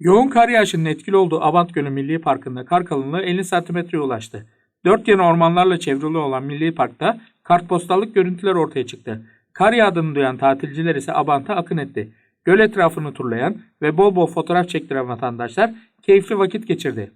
Yoğun kar yağışının etkili olduğu Abant Gölü Milli Parkı'nda kar kalınlığı 50 santimetreye ulaştı. Dört yanı ormanlarla çevrili olan Milli Park'ta kartpostallık görüntüler ortaya çıktı. Kar yağdığını duyan tatilciler ise Abant'a akın etti. Göl etrafını turlayan ve bol bol fotoğraf çektiren vatandaşlar keyifli vakit geçirdi.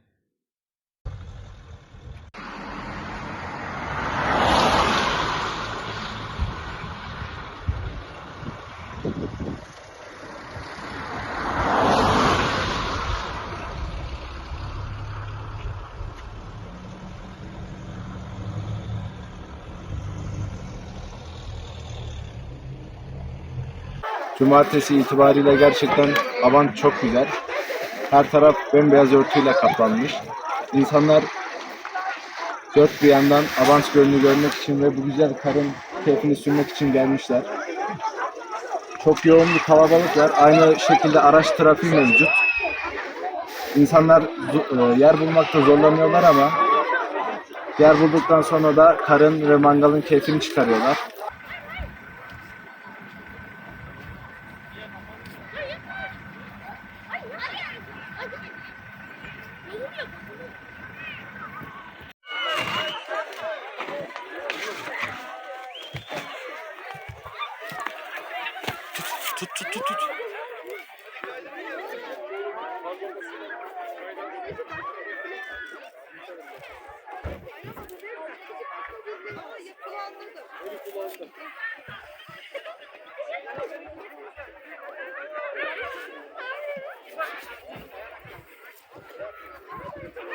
Cumartesi itibariyle gerçekten avan çok güzel. Her taraf bembeyaz örtüyle kaplanmış. İnsanlar dört bir yandan Avans Gölü'nü görmek için ve bu güzel karın keyfini sürmek için gelmişler. Çok yoğun bir kalabalık var. Aynı şekilde araç trafiği mevcut. İnsanlar e, yer bulmakta zorlanıyorlar ama yer bulduktan sonra da karın ve mangalın keyfini çıkarıyorlar. Tut tut tut tut. Thank you.